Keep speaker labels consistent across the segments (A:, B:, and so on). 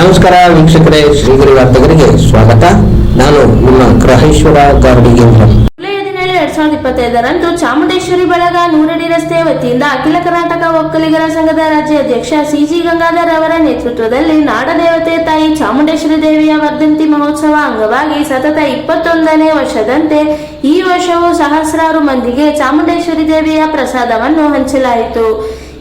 A: ನಮಸ್ಕಾರ ವೀಕ್ಷಕರೇ, ಶ್ರೀಗಿರಿ ವಾರ್ತೆಗರಿಗೆ ಸ್ವಾಗತ. ನಾನು ನಿಮ್ಮ ಗ್ರಹೇಶ್ವರ ಗಾರ್ಡಿಗೇಂದ್ರ
B: ಇಪ್ಪತ್ತೈದರಂದು ಚಾಮುಂಡೇಶ್ವರಿ ಬಳಗ ನೂರಡಿ ರಸ್ತೆ ವತಿಯಿಂದ ಅಖಿಲ ಕರ್ನಾಟಕ ಒಕ್ಕಲಿಗರ ಸಂಘದ ರಾಜ್ಯಾಧ್ಯಕ್ಷ ಸಿಜಿ ಗಂಗಾಧರ್ ಅವರ ನೇತೃತ್ವದಲ್ಲಿ ನಾಡದೇವತೆ ತಾಯಿ ಚಾಮುಂಡೇಶ್ವರಿ ದೇವಿಯ ವರ್ಧಂತಿ ಮಹೋತ್ಸವ ಅಂಗವಾಗಿ ಸತತ ಇಪ್ಪತ್ತೊಂದನೇ ವರ್ಷದಂತೆ ಈ ವರ್ಷವೂ ಸಹಸ್ರಾರು ಮಂದಿಗೆ ಚಾಮುಂಡೇಶ್ವರಿ ದೇವಿಯ ಪ್ರಸಾದವನ್ನು ಹಂಚಲಾಯಿತು.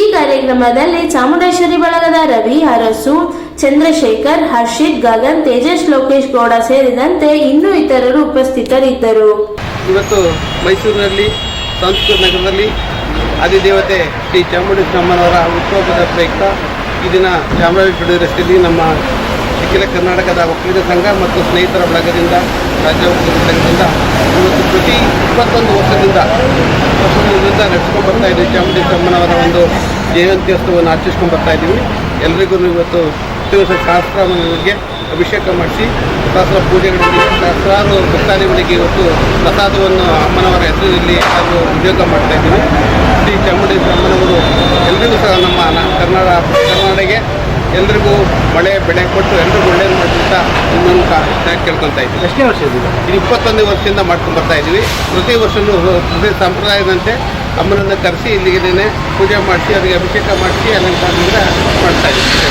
B: ಈ ಕಾರ್ಯಕ್ರಮದಲ್ಲಿ ಚಾಮುಂಡೇಶ್ವರಿ ಬಳಗದ ರವಿ, ಅರಸು ಚಂದ್ರಶೇಖರ್, ಹರ್ಷಿತ್ ಗಗನ್, ತೇಜಸ್ ಲೋಕೇಶ್ ಗೌಡ ಸೇರಿದಂತೆ ಇನ್ನೂ ಇತರರು ಉಪಸ್ಥಿತರಿದ್ದರು.
C: ಇವತ್ತು ಮೈಸೂರಿನಲ್ಲಿ ಸಂಸ್ಕೃತ ನಗರದಲ್ಲಿ ಅಧಿದೇವತೆ ಶ್ರೀ ಚಾಮುಂಡೇಶ್ವರಮ್ಮನವರ ಹುಟ್ಟುಹಬ್ಬದ ಪ್ರಯುಕ್ತ ಈ ದಿನ ಚಾಮರಾಜಪೇಟೆ ರಸ್ತೆಯಲ್ಲಿ ನಮ್ಮ ಅಖಿಲ ಕರ್ನಾಟಕದ ಒಕ್ಕಲಿಗ ಸಂಘ ಮತ್ತು ಸ್ನೇಹಿತರ ಬಳಗದಿಂದ ರಾಜ್ಯ ಒಕ್ಕಲಿಗ ಸಂಘದಿಂದ ಇವತ್ತು ಪ್ರತಿ ಇಪ್ಪತ್ತೊಂದು ವರ್ಷದಿಂದ ವರ್ಷದಿಂದ ನಡೆಸ್ಕೊಂಡು ಬರ್ತಾ ಇದ್ದೀವಿ. ಚಾಮುಂಡೇಶ್ವರಮ್ಮನವರ ಒಂದು ಜಯಂತ್ಯೋತ್ಸವವನ್ನು ಆಚರಿಸ್ಕೊಂಡು ಬರ್ತಾ ಇದ್ದೀವಿ. ಎಲ್ರಿಗೂ ಇವತ್ತು ಪ್ರತಿ ವರ್ಷ ಸಹಸ್ರಾಮನಿಗೆ ಅಭಿಷೇಕ ಮಾಡಿಸಿ ಸಹಸ್ರ ಪೂಜೆಗಳಿಗೆ ಸಹಸ್ರಾರು ಭಕ್ತಾದಿಗಳಿಗೆ ಇವತ್ತು ಪ್ರಸಾದವನ್ನು ಅಮ್ಮನವರ ಹೆಸರಿನಲ್ಲಿ ನಾವು ಉದ್ಯೋಗ ಮಾಡ್ತಾ ಇದ್ದೀವಿ. ಶ್ರೀ ಚಾಮುಂಡೇಶ್ವರಿ ಅಮ್ಮನವರು ಎಲ್ರಿಗೂ ಸಹ ನಮ್ಮ ಕರ್ನಾಟಕ ಕನ್ನಡ ಕನ್ನಡಿಗೆ ಎಲ್ರಿಗೂ ಮಳೆ ಬೆಳೆ ಕೊಟ್ಟು ಎಲ್ರಿಗೂ ಒಳ್ಳೇದು ಮಾಡ್ತಾ ಮೂಲಕ ಕೇಳ್ಕೊಳ್ತಾ ಇದ್ದೀವಿ.
D: ಎಷ್ಟೇ ವರ್ಷ ಇದು?
C: ಇಪ್ಪತ್ತೊಂದನೇ ವರ್ಷದಿಂದ ಮಾಡ್ಕೊಂಡು ಬರ್ತಾ ಇದ್ದೀವಿ. ಪ್ರತಿ ವರ್ಷವೂ ಪ್ರತಿ ಸಂಪ್ರದಾಯದಂತೆ ಅಮ್ಮನನ್ನು ಕರೆಸಿ ಇಲ್ಲಿಗೆ ಪೂಜೆ ಮಾಡಿಸಿ ಅವರಿಗೆ ಅಭಿಷೇಕ ಮಾಡಿಸಿ ಅಲಂಕಾರದಿಂದ ಮಾಡ್ತಾ ಇದ್ದೀವಿ.